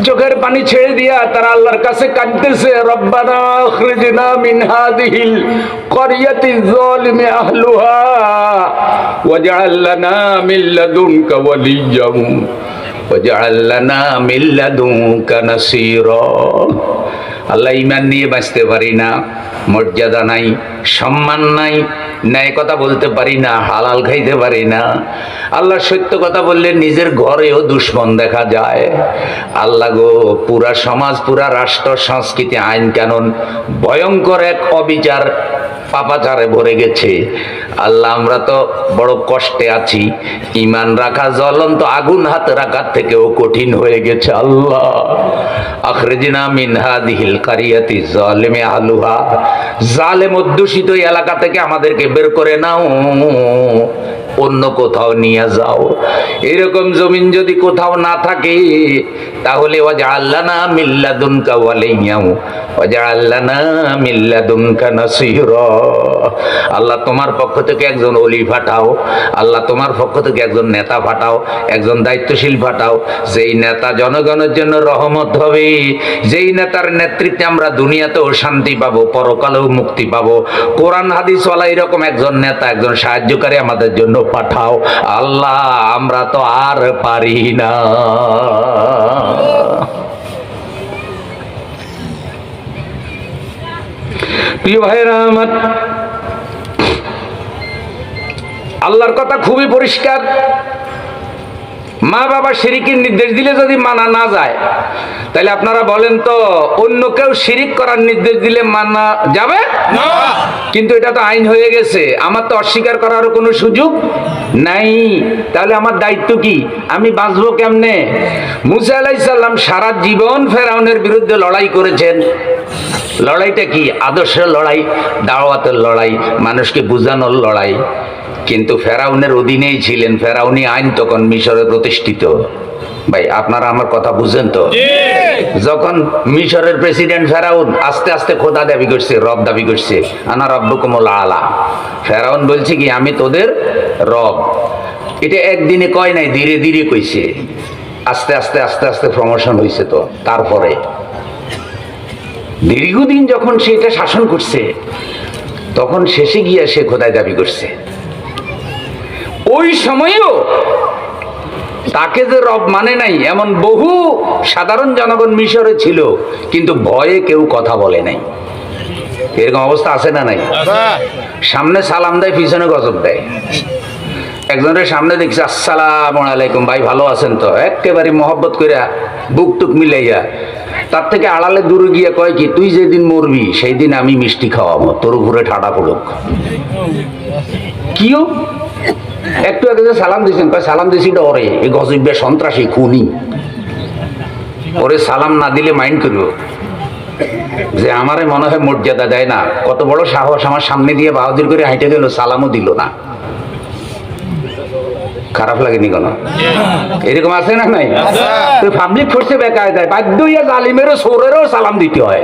চোখের পানি ছেড়ে দিয়া তারা আল্লাহর কাছে কাঁদতেছে, রব্বানা আখরিজনা মিন হাদিহিল ক্বরিয়াতি যালিমি আহলুহা ওয়াজআল লানা মিন লাদুনকা ওয়ালিয়্যাম ওয়াজআল লানা মিন লাদুনকা নাসীরা। আল্লাহ ইমান নিয়ে বাঁচতে পারি না, মর্যাদা নাই, সম্মান নাই, ন্যায় কথা বলতে পারি না, হালাল খাইতে পারি না। আল্লাহ সত্য কথা বললে নিজের ঘরেও দুশ্মন দেখা যায়। আল্লাহ গো, পুরা সমাজ, পুরা রাষ্ট্র, সংস্কৃতি, আইন কানুন, ভয়ঙ্কর এক অবিচার পাপাচারে ভরে গেছে। আল্লাহ, আমরা তো বড় কষ্টে আছি। ইমান রাখা জ্বলন্ত, আগুন হাতে রাখার থেকেও কঠিন হয়ে গেছে আল্লাহ। আখরেজিনা মিন হাদিহিল কারিয়াতি জালেমে আলুহা জালেম অধ্যুষিত এলাকা থেকে আমাদেরকে বের করে নাও। অন্য কোথাও নিয়ে যাও। এরকম জমিন যদি কোথাও না থাকে, তাহলে আল্লাহ না মিল্লাদুন কাওয়ালাইয়াও ওয়াজা আল্লাহ তোমার পক্ষ থেকে একজন অলি ফাটাও আল্লাহ তোমার পক্ষ থেকে একজন নেতা ফাটাও একজন দায়িত্বশীল ফাটাও যেই নেতা জনগণের জন্য রহমত হবে, যেই নেতার নেতৃত্বে আমরা দুনিয়াতেও শান্তি পাবো, পরকালেও মুক্তি পাবো। কোরআন হাদিসওয়ালা এরকম একজন নেতা, একজন সাহায্যকারী আমাদের জন্য পাঠাও। আল্লাহ, আমরা তো আর পারি না। প্রিয় ভাইরা আমার আল্লাহর কথা খুবই পরিষ্কার। মা বাবা শিরিকের নির্দেশ দিলে যদি মানা না যায় তাহলে আপনারা বলেন তো অন্য কেউ শিরিক করার নির্দেশ দিলে মানা যাবে? কিন্তু এটা তো আইন হয়ে গেছে আমার তো অস্বীকার করারও কোনো সুযোগ নাই। তাহলে আমার দায়িত্ব কি? আমি বাঁচবো কেমনে? মুসা আলাইসাল্লাম সারা জীবন ফেরাউনের বিরুদ্ধে লড়াই করেছেন। লড়াইটা কি? আদর্শের লড়াই দাওয়াতের লড়াই মানুষকে বুঝানোর লড়াই। কিন্তু ফেরাউনের অধীনেই ছিলেন ফেরাউনি আইন তখন মিশরে প্রতিষ্ঠিত। ভাই আপনারা আমার কথা বুঝেন তো? যখন মিশরের প্রেসিডেন্ট ফেরাউন আস্তে আস্তে খোদা দাবি করছে রব দাবি করছে আনা রব্বকুমুল আলা। ফেরাউন বলছে কি আমি তোদের রব। এটা একদিনে কয় নাই ধীরে ধীরে কইছে। আস্তে আস্তে আস্তে আস্তে প্রমোশন হয়েছে তো তারপরে। দীর্ঘদিন যখন সে এটা শাসন করছে তখন শেষে গিয়া সে খোদায় দাবি করছে। ওই সময়ও তাকে যে রব মানে নাই এমন বহু সাধারণ জনগণ মিশরে ছিল কিন্তু ভয়ে কেউ কথা বলে নাই। এরকম অবস্থা আছে না নাই? সামনে সালাম দেয় পিছনে গজব দেয়। একজনের সামনে দেখছি আসসালাম আলাইকুম ভাই ভালো আছেন তো? একেবারে মহব্বত করে বুক টুক মিলাইয়া তার থেকে আড়ালে দূরে গিয়ে কয় কি, তুই যেদিন মরবি সেই দিন আমি মিষ্টি খাওয়াবো, তোর উপরে ঠাডা পড়ুক। কিও একটু আগে যে সালাম দিয়েছেন, কয়, সালাম দিয়েছি ওরে এই গজব্যা সন্ত্রাসী খুনি। ওরে সালাম না দিলে মাইন্ড করব। যে আমারে মনে হয় মর্যাদা দেয় না, কত বড় সাহস আমার সামনে দিয়ে বাহাদুর করে হাইটে গেল সালামও দিল না। খারাপ লাগেনি কোনো? এরকম আছে না নাই? পাবলিক ফোর্সে বেকার দেয় বাধ্য হইয়া জালিমেরও সোরেরও সালাম দিতে হয়।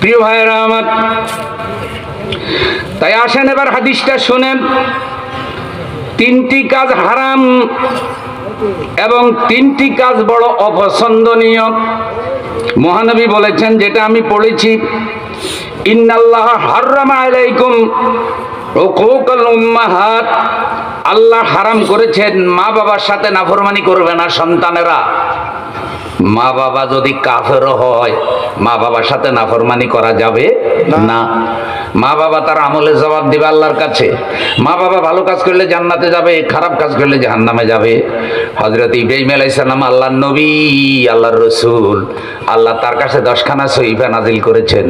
প্রিয় ভাইয়েরা আমার তাই আসেন এবার হাদিসটা শুনেন। তিনটি কাজ হারাম এবং তিনটি কাজ বড় অপছন্দনীয়। মহানবী বলেছেন যেটা আমি পড়েছি ইন্নাল্লাহ হাররামা আলাইকুম। উম্মাহাত। আল্লাহ হারাম করেছেন মা বাবার সাথে নাফরমানি করবে না সন্তানেরা। মা বাবা যদি কাফেরও হয় মা বাবার সাথে নাফরমানি করা যাবে না। মা বাবা তার আমলে জবাব দিবে আল্লাহর কাছে। মা বাবা ভালো কাজ করলে জান্নাতে যাবে, খারাপ কাজ করলে জাহান্নামে যাবে। হজরত ইব্রাহিম আলাইসালাম আল্লাহ নবী, আল্লাহর রসুল, আল্লাহ তার কাছে দশখানা সহিফা নাজিল করেছেন।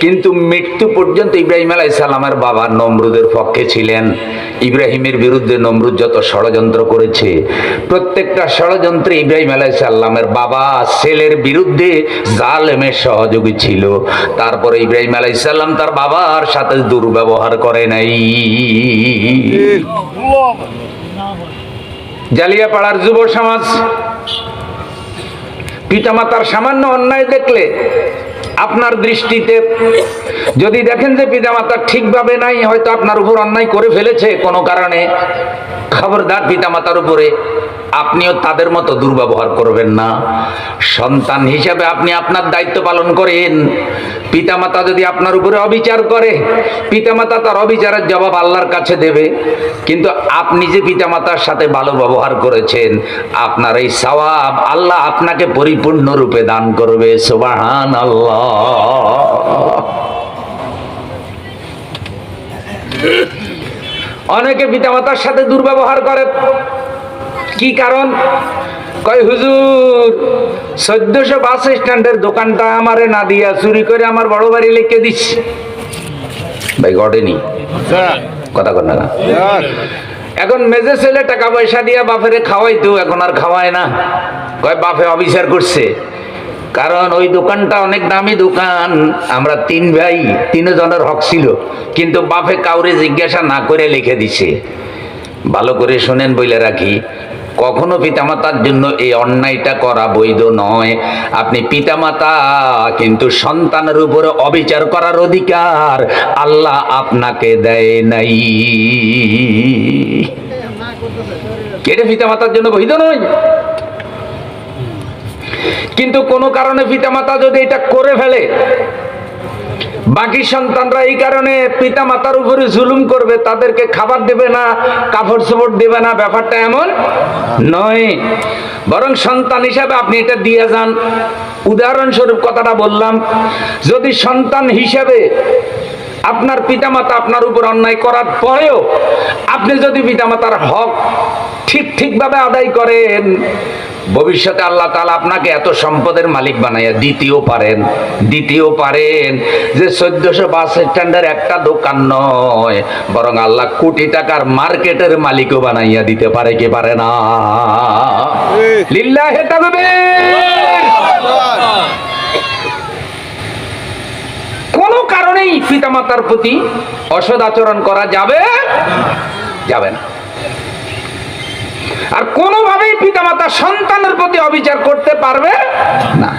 কিন্তু মৃত্যু পর্যন্ত ইব্রাহিম আলাইসাল্লামের বাবা নমরুদের পক্ষে ছিলেন। ইব্রাহিমের বিরুদ্ধে নমরুদ যত ষড়যন্ত্র করেছে, প্রত্যেকটা ষড়যন্ত্রে ইব্রাহিম আলাইসাল্লামের বাবা ছেলের বিরুদ্ধে জালেমের সহযোগী ছিল। তারপরে ইব্রাহিম আলাইসাল্লাম তার বাবার সাথে দুর্ব্যবহার করে নাই। জালিয়াপাড়ার যুব সমাজ, পিতামাতার সামান্য অন্যায় দেখলে আপনার দৃষ্টিতে যদি দেখেন যে পিতামাতা ঠিকভাবে নাই, হয়তো আপনার উপর অন্যায় করে ফেলেছে। কোনো কারণে খবরদার পিতামাতার উপরে আপনিও তাদের মতো দুর্ব্যবহার করবেন না। সন্তান হিসাবে আপনি আপনার দায়িত্ব পালন করেন। পিতামাতা যদি আপনার উপরে অবিচার করে, পিতামাতা তার অবিচারের জবাব আল্লাহর কাছে দেবে। কিন্তু আপনি যে পিতামাতার সাথে ভালো ব্যবহার করেছেন, আপনার এই সওয়াব আল্লাহ আপনাকে পরিপূর্ণরূপে দান করবে সুবাহান আল্লাহ অনেকে পিতামাতার সাথে দুর্ব্যবহার করে। কি কারণ? কয়, হুজুর, চোদ্দশো বাস স্ট্যান্ডের দোকানটা আমারে না দিয়া চুরি করে আমার বড় বাড়ি লিখে দিচ্ছি। ভাই, ঘটেনি। কথা কর না এখন মেজে ছেলে টাকা পয়সা দিয়া বাপেরে খাওয়াইতো, এখন আর খাওয়ায় না। কয়, বাপে অবিচার করছে। কারণ ওই দোকানটা অনেক দামি দোকান। আমরা তিন ভাই, তিনজনের হক ছিল। কিন্তু বাপে কাউরে জিজ্ঞাসা না করে লিখে দিছে। ভালো করে শোনেন বলে রাখি। কখনো পিতামাতার জন্য এই অন্যায়টা করা বৈধ নয়। আপনি পিতামাতা, কিন্তু সন্তানের উপরে অবিচার করার অধিকার আল্লাহ আপনাকে দেয় নাই। কেটে পিতামাতার জন্য বৈধ নয়। কিন্তু কোনো কারণে পিতামাতা যদি এটা করে ফেলে বাকি সন্তানরা এই কারণে পিতা মাতার উপরে জুলুম করবে, তাদেরকে খাবার দেবে না, কাপড় চোপড় দেবে না, ব্যাপারটা এমন নয়। বরং সন্তান হিসাবে আপনি এটা দিয়ে যান। উদাহরণস্বরূপ কথাটা বললাম, যদি সন্তান হিসাবে আপনার পিতামাতা আপনার উপর অন্যায় করার পরেও আপনি যদি পিতামাতার হক ঠিক ঠিকভাবে আদায় করেন ভবিষ্যতে আল্লাহ তালা আপনাকে এত সম্পদের মালিক বানাইয়া দ্বিতীয় পারেন। দ্বিতীয় পারেন যে চোদ্দশো বাস স্ট্যান্ডের একটা দোকান নয়, বরং আল্লাহ কোটি টাকার মার্কেটের মালিকও বানাইয়া দিতে পারে কি পারে না। লিল্লাহে তাকবীর। কোনো কারণেই পিতামাতার প্রতি অসদ আচরণ করা যাবে যাবে না। আর কোনোভাবেই পিতামাতা সন্তানের প্রতি অবিচার করতে পারবে না।